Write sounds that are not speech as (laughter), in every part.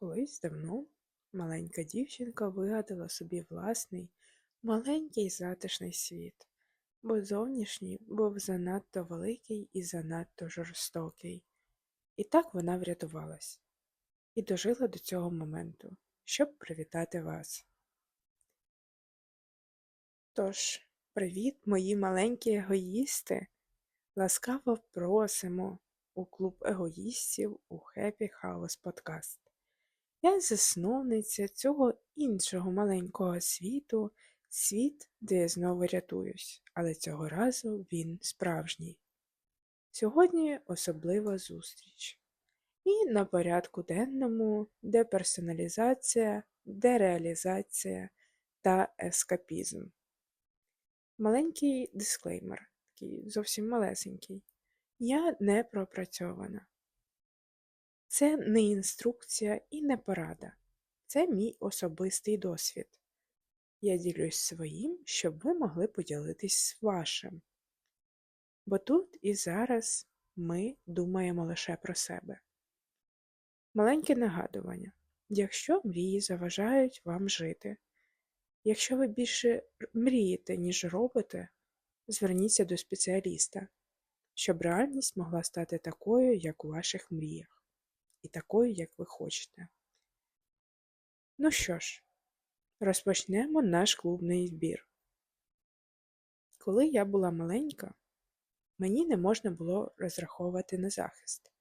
Колись давно маленька дівчинка вигадала собі власний маленький затишний світ, бо зовнішній був занадто великий і занадто жорстокий. І так вона врятувалась і дожила до цього моменту, щоб привітати вас. Тож, привіт, мої маленькі егоїсти! Ласкаво просимо у клуб егоїстів у Happy House Podcast. Я засновниця цього іншого маленького світу, світ, де я знову рятуюсь, але цього разу він справжній. Сьогодні особлива зустріч. І на порядку денному деперсоналізація, дереалізація та ескапізм. Маленький дисклеймер, такий зовсім малесенький. Я не пропрацьована. Це не інструкція і не порада. Це мій особистий досвід. Я ділюсь своїм, щоб ви могли поділитись вашим. Бо тут і зараз ми думаємо лише про себе. Маленьке нагадування. Якщо мрії заважають вам жити, якщо ви більше мрієте, ніж робите, зверніться до спеціаліста, щоб реальність могла стати такою, як у ваших мріях і такою, як ви хочете. Ну що ж, розпочнемо наш клубний збір. Коли я була маленька, мені не можна було розраховувати на захист.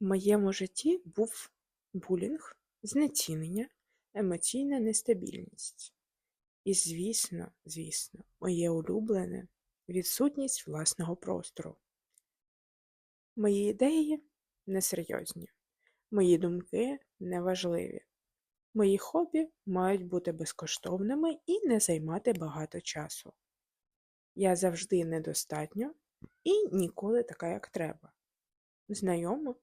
В моєму житті був булінг, знецінення, емоційна нестабільність. І, звісно, звісно, моє улюблене відсутність власного простору. Мої ідеї несерйозні. Мої думки неважливі. Мої хобі мають бути безкоштовними і не займати багато часу. Я завжди недостатньо і ніколи така, як треба. Знайомо,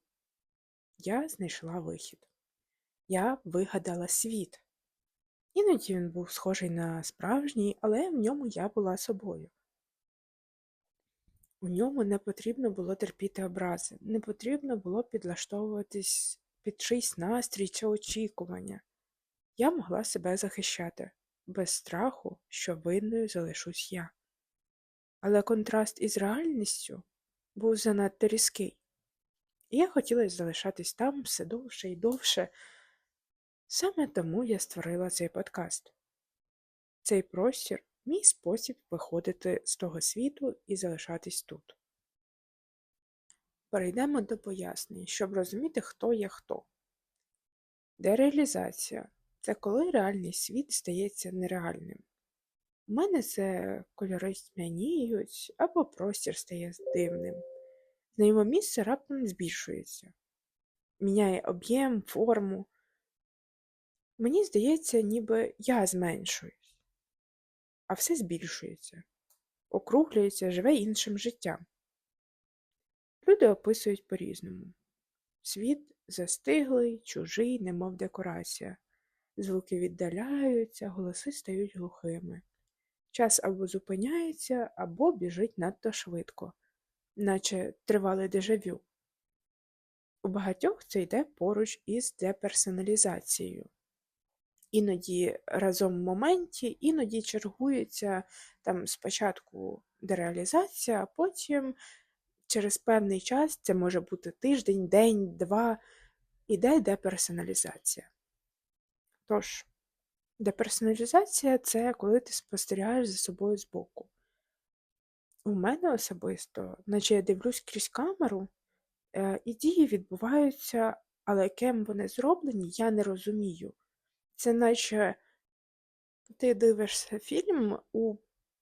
я знайшла вихід. Я вигадала світ. Іноді він був схожий на справжній, але в ньому я була собою. У ньому не потрібно було терпіти образи, не потрібно було підлаштовуватись під чийсь настрій чи очікування. Я могла себе захищати, без страху, що винною залишусь я. Але контраст із реальністю був занадто різкий, і я хотіла залишатись там все довше і довше. Саме тому я створила цей подкаст. Цей простір Мій спосіб виходити з того світу і залишатись тут. Перейдемо до пояснень, щоб розуміти, хто є хто. Дереалізація це коли реальний світ стається нереальним. У мене це кольори смяніють або простір стає дивним. Знайоме місце раптом збільшується, міняє об'єм, форму. Мені здається, ніби я зменшуюсь а все збільшується, округлюється, живе іншим життям. Люди описують по-різному. Світ застиглий, чужий, немов декорація. Звуки віддаляються, голоси стають глухими. Час або зупиняється, або біжить надто швидко, наче тривале дежавю. У багатьох це йде поруч із деперсоналізацією іноді разом в моменті, іноді чергується там спочатку дереалізація, а потім через певний час, це може бути тиждень, день, два, іде деперсоналізація. Тож, деперсоналізація це коли ти спостерігаєш за собою збоку. У мене особисто, наче я дивлюсь крізь камеру, е, і дії відбуваються, але ким вони зроблені, я не розумію. Це наче ти дивишся фільм у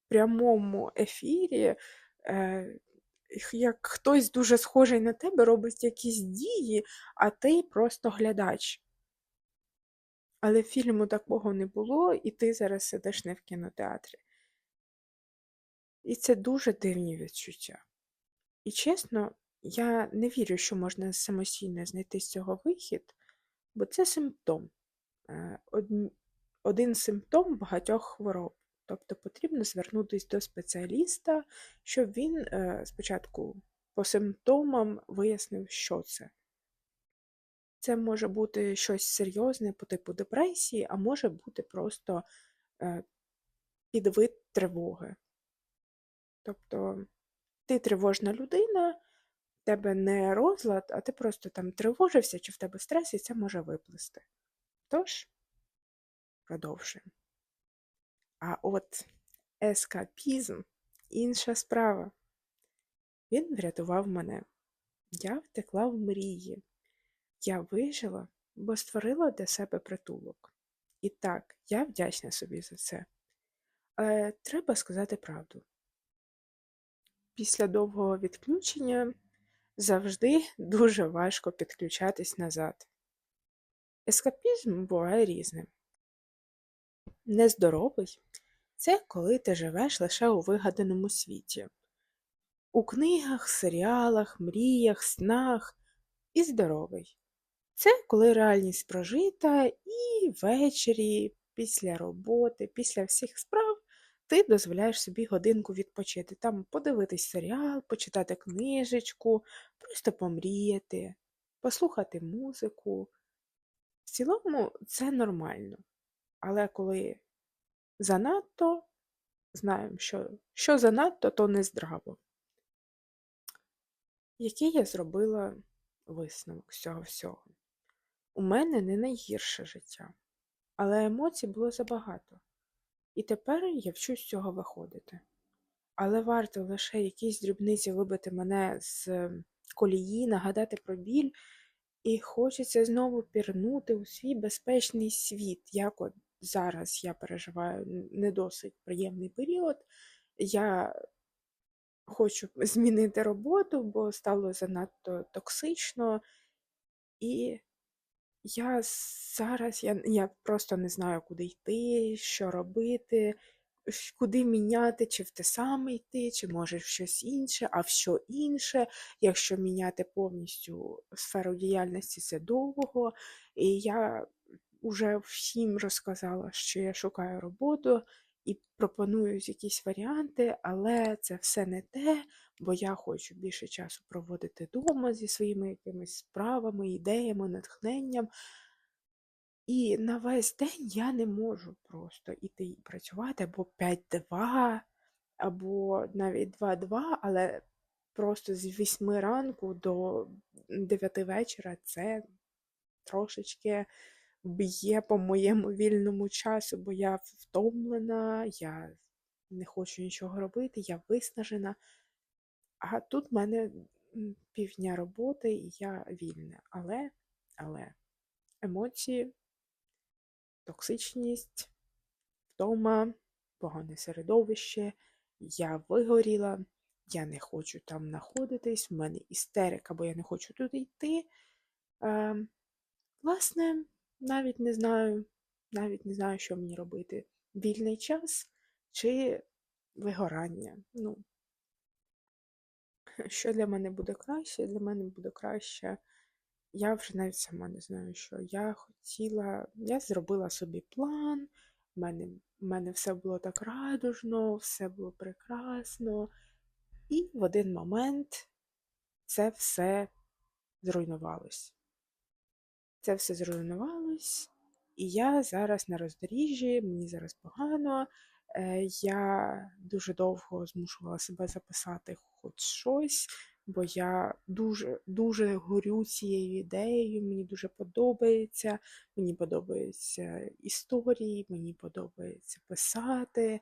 прямому ефірі, е, як хтось дуже схожий на тебе робить якісь дії, а ти просто глядач. Але фільму такого не було, і ти зараз сидиш не в кінотеатрі. І це дуже дивні відчуття. І чесно, я не вірю, що можна самостійно знайти з цього вихід, бо це симптом. Е, один симптом багатьох хвороб. Тобто потрібно звернутися до спеціаліста, щоб він е, спочатку по симптомам вияснив, що це. Це може бути щось серйозне по типу депресії, а може бути просто е, підвид тривоги. Тобто ти тривожна людина, в тебе не розлад, а ти просто там тривожився, чи в тебе стрес, і це може виплисти. Тож, продовжуємо. А от ескапізм інша справа. Він врятував мене. Я втекла в мрії. Я вижила, бо створила для себе притулок. І так, я вдячна собі за це. Але треба сказати правду. Після довгого відключення завжди дуже важко підключатись назад. Ескапізм буває різним. Нездоровий це коли ти живеш лише у вигаданому світі. У книгах, серіалах, мріях, снах і здоровий. Це коли реальність прожита, і ввечері, після роботи, після всіх справ ти дозволяєш собі годинку відпочити, там подивитись серіал, почитати книжечку, просто помріяти, послухати музику. В цілому це нормально. Але коли занадто, знаємо, що що занадто, то не здраво. Який я зробила висновок з цього всього? У мене не найгірше життя, але емоцій було забагато. І тепер я вчусь з цього виходити. Але варто лише якісь дрібниці вибити мене з колії, нагадати про біль, і хочеться знову пірнути у свій безпечний світ, як от зараз я переживаю не досить приємний період. Я хочу (laughs) змінити роботу, бо стало занадто токсично. І я зараз я, я просто не знаю, куди йти, що робити, куди міняти, чи в те саме йти, чи може в щось інше, а в що інше. Якщо міняти повністю сферу діяльності, це довго. І я вже всім розказала, що я шукаю роботу і пропоную якісь варіанти, але це все не те, бо я хочу більше часу проводити вдома зі своїми якимись справами, ідеями, натхненням. І на весь день я не можу просто іти і працювати або 5-2, або навіть 2-2, але просто з 8 ранку до 9 вечора це трошечки б'є по моєму вільному часу, бо я втомлена, я не хочу нічого робити, я виснажена. А тут в мене півдня роботи і я вільна. Але, але емоції, токсичність, втома, погане середовище, я вигоріла, я не хочу там знаходитись, в мене істерика, бо я не хочу туди йти. Е, Власне, навіть не знаю, навіть не знаю, що мені робити. Вільний час чи вигорання. Ну, (laughs) що для мене буде краще? Для мене буде краще. Я вже навіть сама не знаю, що. Я хотіла, я зробила собі план, в мене, в мене все було так радужно, все було прекрасно. І в один момент це все зруйнувалось. Це все зруйнувалось, і я зараз на роздоріжжі, мені зараз погано. Е, я дуже довго змушувала себе записати хоч щось, бо я дуже дуже горю цією ідеєю, мені дуже подобається, мені подобаються історії, мені подобається писати,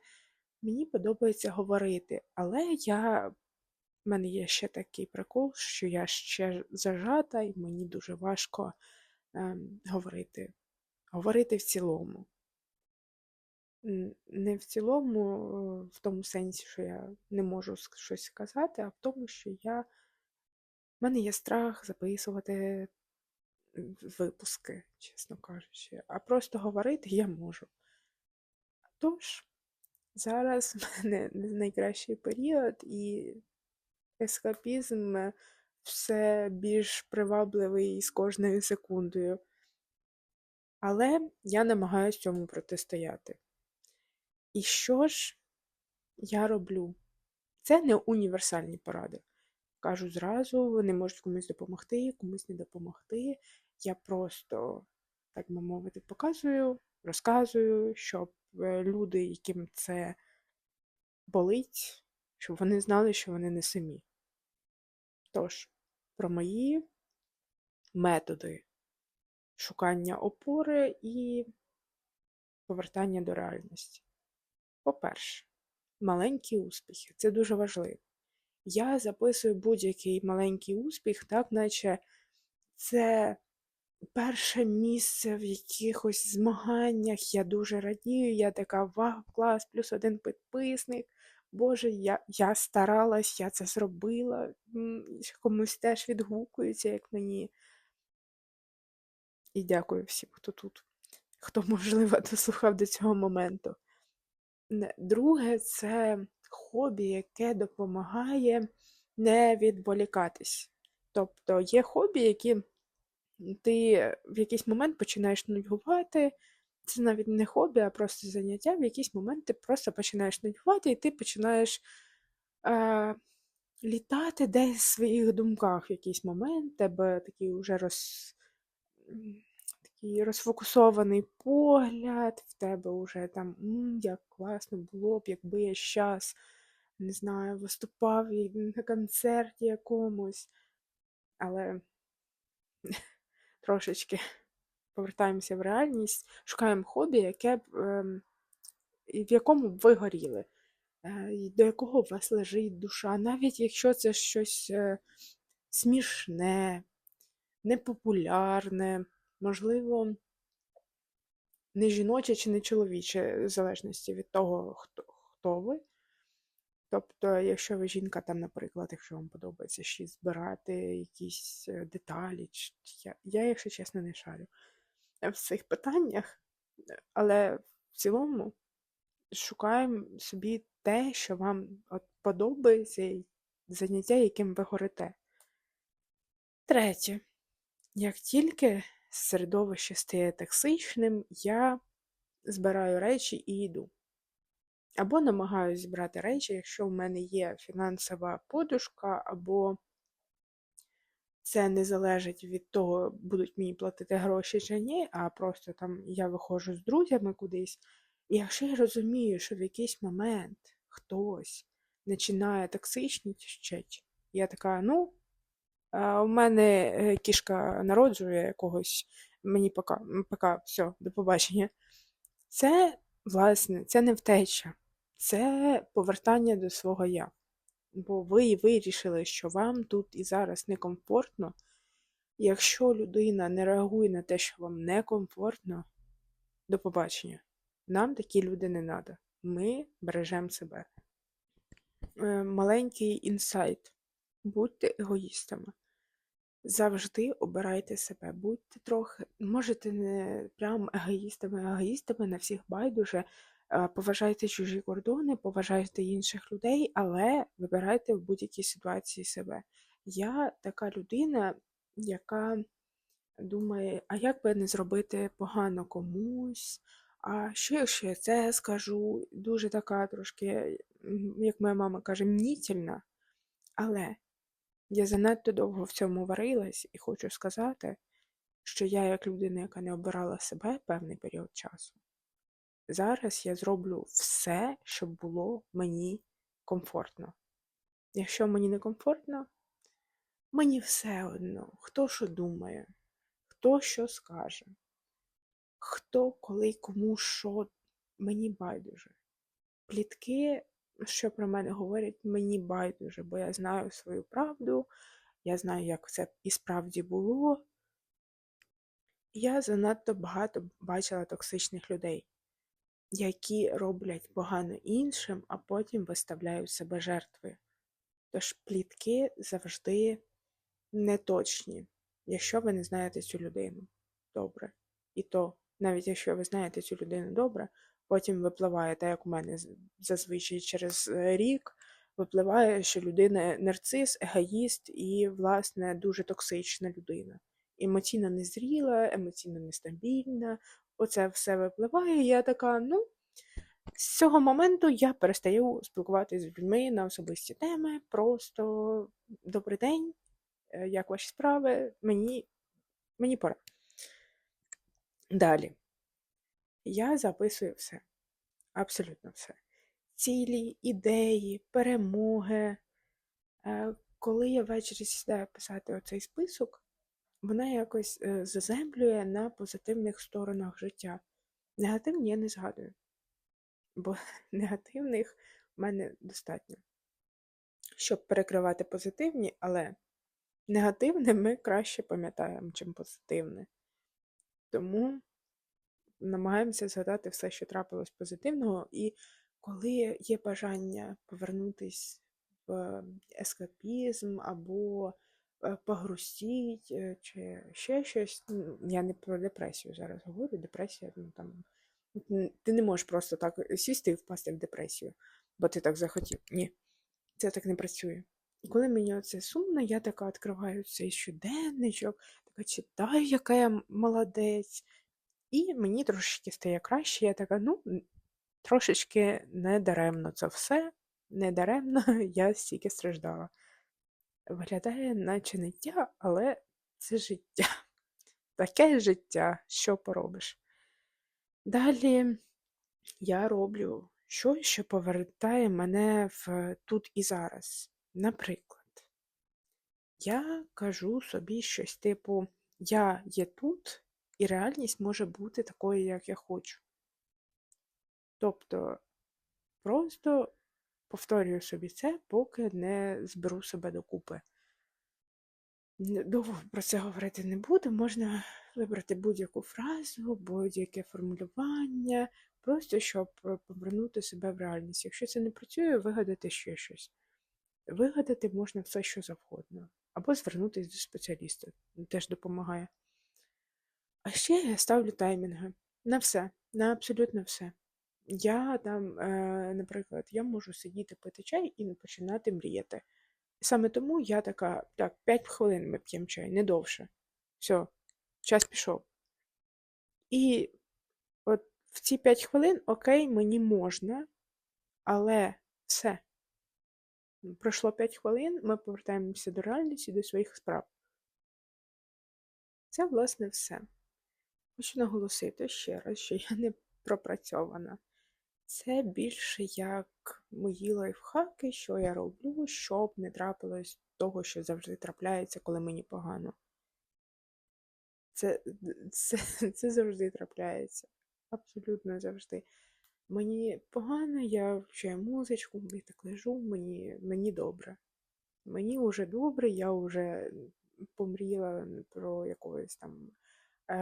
мені подобається говорити. Але я, в мене є ще такий прикол, що я ще зажата, і мені дуже важко ем, говорити. Говорити в цілому. Не в цілому, е, в тому сенсі, що я не можу щось сказати, а в тому, що я. В мене є страх записувати випуски, чесно кажучи, а просто говорити я можу. Тож, зараз (laughs) в мене не найкращий період, і ескапізм все більш привабливий з кожною секундою. Але я намагаюся цьому протистояти. І що ж я роблю? Це не універсальні поради. кажу зразу, вони можуть комусь допомогти, комусь не допомогти. Я просто, так би мовити, показую, розказую, щоб е, люди, яким це болить, щоб вони знали, що вони не самі. Тож, про мої методи шукання опори і повертання до реальності. По-перше, маленькі успіхи це дуже важливо. Я записую будь-який маленький успіх, так, наче це перше місце в якихось змаганнях. Я дуже радію, я така вау, клас, плюс один підписник. Боже, я я старалась, я це зробила. Комусь теж відгукується, як мені. І дякую всім, хто тут, хто, можливо, дослухав до цього моменту. Друге, це хобі, яке допомагає не відволікатись. Тобто є хобі, які ти в якийсь момент починаєш нудьгувати. Це навіть не хобі, а просто заняття. В якийсь момент ти просто починаєш нудьгувати, і ти починаєш е, літати десь в своїх думках в якийсь момент, тебе такий вже роз такий розфокусований погляд, в тебе вже там як класно було б, якби я щас, не знаю, виступав на концерті якомусь. Але (laughs) трошечки повертаємося в реальність, шукаємо хобі, яке б, ем, в якому б ви горіли, е, до якого у вас лежить душа, навіть якщо це щось е, смішне, непопулярне, можливо, не жіноче чи не чоловіче, в залежності від того, хто, хто ви. Тобто, якщо ви жінка, там, наприклад, якщо вам подобається ще збирати якісь е, деталі, я, я, якщо чесно, не шарю в цих питаннях, але в цілому шукаємо собі те, що вам от подобається, заняття, яким ви горите. Третє. Як тільки середовище стає токсичним, я збираю речі і йду. Або намагаюся збирати речі, якщо в мене є фінансова подушка, або це не залежить від того, будуть мені платити гроші чи ні, а просто там я виходжу з друзями кудись. І якщо я розумію, що в якийсь момент хтось починає токсичнічати, я така, ну, у мене е, кішка народжує якогось, мені пока, пока, все, до побачення. Це, власне, це не втеча, це повертання до свого я. Бо ви вирішили, що вам тут і зараз некомфортно. Якщо людина не реагує на те, що вам некомфортно, до побачення. Нам такі люди не треба. Ми бережемо себе. Е, маленький інсайт. Будьте егоїстами. Завжди обирайте себе, будьте трохи, можете не прям егоїстами, егоїстами на всіх байдуже. Поважайте чужі кордони, поважайте інших людей, але вибирайте в будь-якій ситуації себе. Я така людина, яка думає, а як би не зробити погано комусь, а що, якщо я це скажу, дуже така трошки, як моя мама каже, мнітельна. Але я занадто довго в цьому варилась і хочу сказати, що я, як людина, яка не обирала себе певний період часу, зараз я зроблю все, щоб було мені комфортно. Якщо мені не комфортно, мені все одно, хто що думає, хто що скаже, хто коли кому що, мені байдуже. Плітки що про мене говорять, мені байдуже, бо я знаю свою правду, я знаю, як це і справді було. Я занадто багато бачила токсичних людей, які роблять погано іншим, а потім виставляють себе жертвою. Тож плітки завжди неточні, якщо ви не знаєте цю людину добре. І то, навіть якщо ви знаєте цю людину добре, Потім випливає, так як у мене зазвичай через е, рік, випливає, що людина нарцис, егоїст і, власне, дуже токсична людина. Емоційно незріла, емоційно нестабільна. Оце все випливає. І я така, ну, З цього моменту я перестаю спілкуватися з людьми на особисті теми. Просто добрий день, е, як ваші справи? Мені, мені пора. Далі. Я записую все. Абсолютно все. Цілі, ідеї, перемоги. Е, Коли я ввечері сідаю писати оцей список, вона якось е, заземлює на позитивних сторонах життя. Негативні я не згадую, бо (laughs) негативних в мене достатньо, щоб перекривати позитивні, але негативне ми краще пам'ятаємо, чим позитивне. Тому намагаємося згадати все, що трапилось позитивного, і коли є бажання повернутись в ескапізм або е, погрустіть, е, чи ще щось. Ну, Я не про депресію зараз говорю. Депресія, ну там ти не можеш просто так сісти і впасти в депресію, бо ти так захотів. Ні, це так не працює. І коли мені оце сумно, я така відкриваю цей щоденничок, така читаю, яка я молодець. І мені трошечки стає краще. Я така, ну, трошечки не даремно це все, не даремно (laughs) я стільки страждала. Виглядає, наче не я, але це життя. (laughs) Таке життя, що поробиш. Далі я роблю щось, що повертає мене в тут і зараз. Наприклад, я кажу собі щось типу: я є тут, і реальність може бути такою, як я хочу. Тобто, просто повторюю собі це, поки не зберу себе докупи. Довго про це говорити не буду. Можна вибрати будь-яку фразу, будь-яке формулювання, просто щоб е, повернути себе в реальність. Якщо це не працює, вигадати ще щось. Вигадати можна все, що завгодно. Або звернутися до спеціаліста, теж допомагає. А ще я ставлю таймінги на все, на абсолютно все. Я там, е, наприклад, я можу сидіти пити чай і починати мріяти. Саме тому я така, так, 5 хвилин ми п'ємо чай, не довше. Все, час пішов. І от в ці 5 хвилин, окей, мені можна, але все. Пройшло 5 хвилин, ми повертаємося до реальності, до своїх справ. Це, власне, все. Хочу наголосити ще раз, що я не пропрацьована. Це більше як мої лайфхаки, що я роблю, щоб не трапилось того, що завжди трапляється, коли мені погано. Це, це, (laughs) це завжди трапляється. Абсолютно завжди. Мені погано, я включаю музичку, я так лежу, мені, мені добре. Мені вже добре, я вже помріяла про якогось там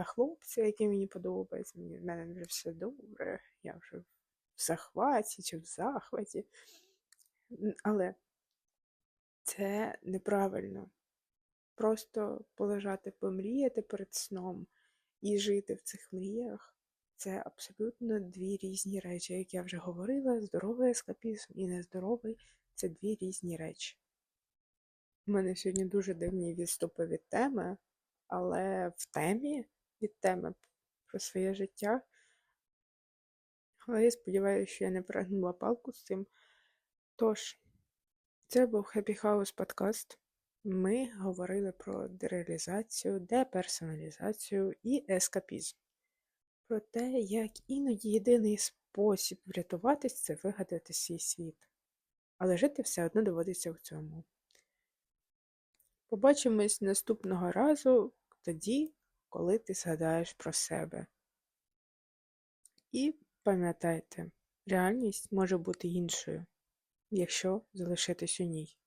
хлопця, який мені подобається. Мені, в мене вже все добре, я вже в захваті чи в захваті. Але це неправильно. Просто полежати, помріяти перед сном і жити в цих мріях це абсолютно дві різні речі. Як я вже говорила, здоровий ескапізм і нездоровий це дві різні речі. У мене сьогодні дуже дивні відступи від теми, але в темі від теми про своє життя. Але я сподіваюся, що я не перегнула палку з цим. Тож, це був Happy House подкаст. Ми говорили про дереалізацію, деперсоналізацію і ескапізм. Про те, як іноді єдиний спосіб врятуватись це вигадати свій світ. Але жити все одно доводиться в цьому. Побачимось наступного разу тоді, коли ти згадаєш про себе. І пам'ятайте, реальність може бути іншою, якщо залишитись у ній.